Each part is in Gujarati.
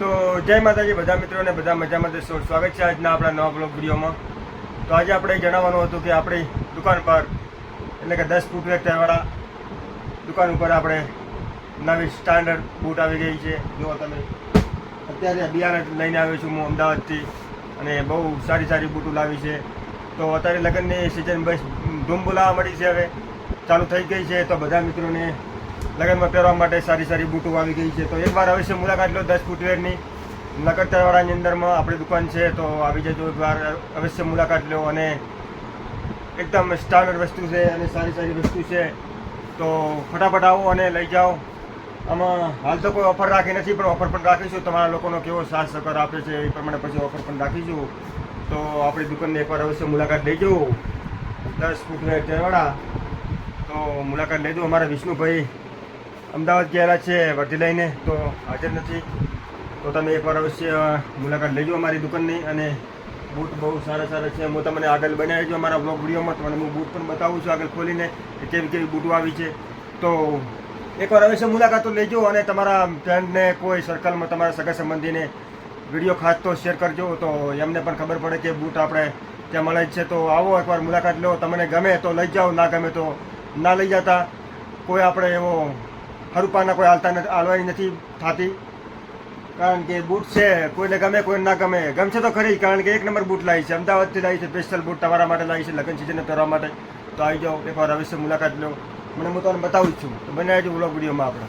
તો જય માતાજી, બધા મિત્રોને બધા મજામાં દેશો સ્વાગત છે આજના આપણા નવા બ્લોગ વિડીયોમાં. તો આજે આપણે જણાવવાનું હતું કે આપણી દુકાન પર, એટલે કે દસ ફૂટ વેક્ટરવાળા દુકાન ઉપર આપણે નવી સ્ટાન્ડર્ડ બૂટ આવી ગઈ છે. જુઓ તમે. અત્યારે બિયારણ લઈને આવ્યો છું હું અમદાવાદથી અને બહુ સારી સારી બૂટો લાવી છે. તો અત્યારે લગ્નની સિઝન બસ ધૂમ બોલાવા મળી છે હવે. ચાલુ થઈ ગઈ છે. તો બધા મિત્રોને લગ્નમાં પહેરવા માટે સારી સારી બૂટો આવી ગઈ છે. તો એકવાર અવશ્ય મુલાકાત લો દસ ફૂટવેરની નગરતરવાળાની અંદરમાં આપણી દુકાન છે, તો આવી જજો એકવાર. અવશ્ય મુલાકાત લો અને એકદમ સ્ટાન્ડર્ડ વસ્તુ છે અને સારી સારી વસ્તુ છે. તો ફટાફટ આવો અને લઈ જાઓ. આમાં હાલ તો કોઈ ઓફર રાખી નથી, પણ ઓફર પણ રાખીશું. તમારા લોકોનો કેવો સાથ સહકાર આપે છે એ પ્રમાણે પછી ઓફર પણ રાખીશું. તો આપણી દુકાનને એકવાર અવશ્ય મુલાકાત લેજો. દસ ફૂટવેર જયવાડા તો મુલાકાત લેજો અમારા વિષ્ણુભાઈ. અમદાવાદ ગયેલા છે વર્ધી લઈને, તો હાજર નથી. તો તમે એકવાર અવશ્ય મુલાકાત લેજો અમારી દુકાનની અને બૂટ બહુ સારા સારા છે. હું તમને આગળ બનાવી જો અમારા બ્લોગ વિડીયોમાં તમને હું બૂટ પણ બતાવું છું આગળ ખોલીને કે કેવી કેવી બૂટો આવી છે. તો એકવાર અવશ્ય મુલાકાત લેજો અને તમારા ફ્રેન્ડને કોઈ સર્કલમાં તમારા સગા સંબંધીને વીડિયો ખાસ તો શેર કરજો. તો એમને પણ ખબર પડે કે બૂટ આપણે ત્યાં મળે જ છે. તો આવો એકવાર મુલાકાત લો. તમને ગમે તો લઈ જાઓ, ના ગમે તો ના લઈ જતા. કોઈ આપણે એવો હરુપાના કોઈ હાલતા નથી, હાલવાની નથી થતી. કારણ કે બૂટ છે, કોઈને ગમે, કોઈને ના ગમે. ગમશે તો ખરી, કારણ કે એક નંબર બૂટ લાવી છે. અમદાવાદથી લાવી છે સ્પેશિયલ બૂટ તમારા માટે લાવી છે, લગ્ન સિઝનને પહેરવા માટે. તો આવી જાઓ, એકવાર અવશ્ય મુલાકાત લો. મને હું તમને બતાવું છું. તો બને આવજો બ્લોગ વિડીયોમાં આપણે.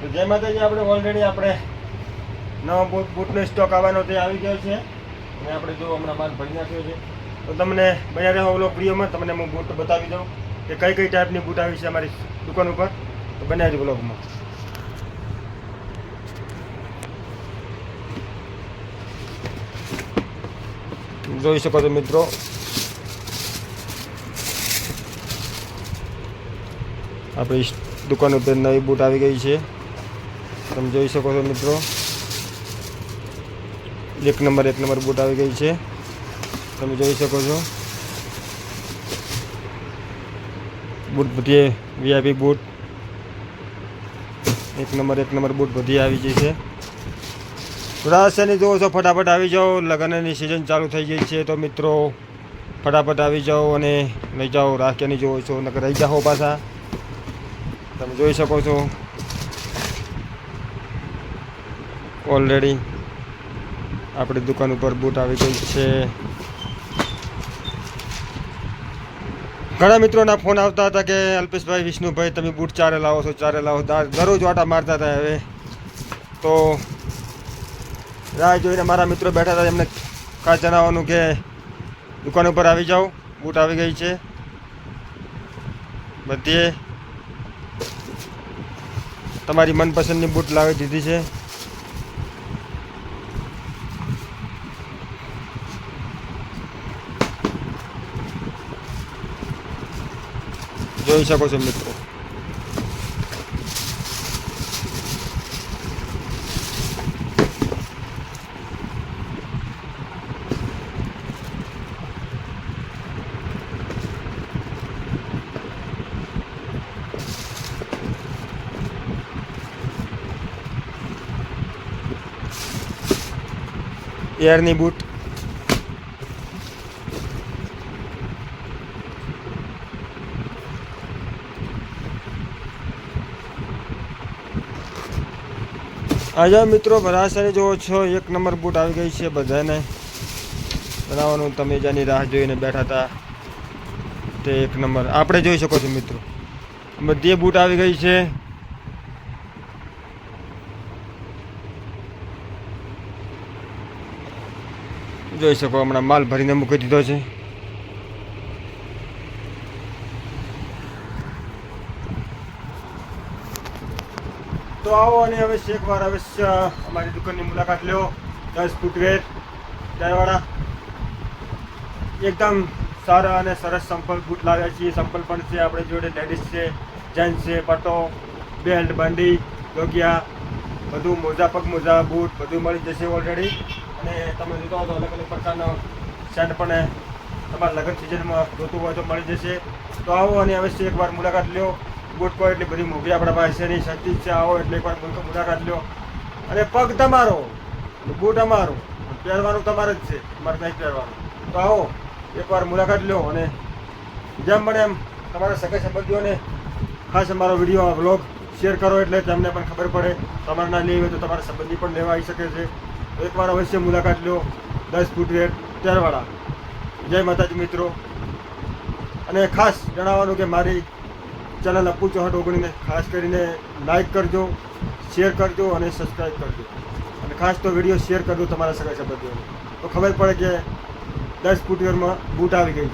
તો જય માતાજી, આપણે ઓલરેડી આપણે નવા બૂટ, બૂટનો સ્ટોક આવવાનો તે આવી ગયો છે. અને આપણે જો હમણાં માલ ભરી નાખ્યો છે. તો તમને બન્યા રહો બ્લોગ વિડીયોમાં. તમને હું બૂટ બતાવી દઉં. કે કઈ કઈ ટાઈપની બૂટ આવી છે અમારી દુકાન ઉપર? તો બન્યા રહેજો બ્લોગમાં જોઈ શકો છો મિત્રો. આપણી દુકાન ઉપર નવી બૂટ આવી ગઈ છે. તમે જોઈ શકો છો મિત્રો. એક નંબર એક નંબર બૂટ આવી ગઈ છે. તમે જોઈ શકો છો. બૂટ બધી વીઆઈપી બૂટ. એક નંબર એક નંબર બૂટ બધી આવી ગઈ છે. રાજસ્થાની જોવો છો, ફટાફટ આવી જાઓ. લગ્નની સિઝન ચાલુ થઈ ગઈ છે, તો મિત્રો, ફટાફટ આવી જાઓ અને લઈ જાઓ રાજકીયની જોવો છો, નકર રહી જાઓ પાછા. તમે જોઈ શકો છો. ઓલરેડી આપણી દુકાન ઉપર બૂટ આવી ગઈ છે. ઘણા મિત્રોના ફોન આવતા હતા કે, અલ્પેશભાઈ, વિષ્ણુભાઈ, તમે બૂટ ચારે લાવો છો, ચારે લાવો દરરોજ વાટા મારતા હતા હવે. તો રાહ જોઈને મારા મિત્રો બેઠા હતા, એમને ખાસ જણાવવાનું કે, દુકાન ઉપર આવી જાઓ. બૂટ આવી ગઈ છે. બધીએ તમારી મનપસંદની બૂટ લાવી દીધી છે. જોઈ શકો છો મિત્રો એરની બૂટ આજે મિત્રો ભરાસાની જોવો છો, એક નંબર બૂટ આવી ગઈ છે બધાને. બનાવવાનું, તમે જેની રાહ જોઈને બેઠા હતા, તે એક નંબર. આપણે જોઈ શકો છો મિત્રો. બધી બૂટ આવી ગઈ છે. જોઈ શકો, હમણાં માલ ભરીને મૂકી દીધો છે. તો આવો અને અવશ્ય એકવાર અવશ્ય અમારી દુકાનની મુલાકાત લો દસ ફૂટવેર ચાયવાળા એકદમ સારા અને સરસ સંપલ બૂટ લાવ્યા છીએ. સંપલ પણ છે, આપણે જોડે લેડીઝ છે જેન્ટ્સ છે, પટો બેલ્ટ બંડી યોગ્યા બધું મોજા પગ મોજા બૂટ બધું મળી જશે ઓલરેડી અને તમે જોતા હો તો અલગ અલગ પ્રકારનો સેન્ટ પણ તમારા લગ્ન સિઝનમાં જોતું હોય તો મળી જશે. તો આવો અને અવશ્ય એકવાર મુલાકાત લ્યો. બૂટ કોઈ એટલી બધી મોટી આપણા પાસે નહીં શક્તિ છે, આવો, એટલે એકવાર મુલ- મુલાકાત લો. અને પગ તમારો, બૂટ અમારો, પહેરવાનું તમારે જ છે તમારે કંઈક પહેરવાનું. તો આવો, એકવાર મુલાકાત લો અને જેમ બને એમ તમારા સગા સંબંધીઓને ખાસ અમારો વીડિયો વ્લોગ શેર કરો એટલે તેમને પણ ખબર પડે. તમારે ના લેવી હોય તો તમારા સંબંધી પણ લેવા આવી શકે છે. એકવાર અવશ્ય મુલાકાત લો. દસ ફૂટ રેટ ત્યારવાળા. જય માતાજી મિત્રો. અને ખાસ જણાવવાનું કે મારી ચેનલ અપુ ચૌહાણ ઓગણીને ખાસ કરીને લાઇક કરજો શેર કરજો અને સબસ્ક્રાઈબ કરજો. અને ખાસ તો વીડિયો શેર કરજો તમારા સગા સંબંધીઓને. તો ખબર પડે કે દસ ફૂટવેરમાં બૂટ આવી ગઈ છે.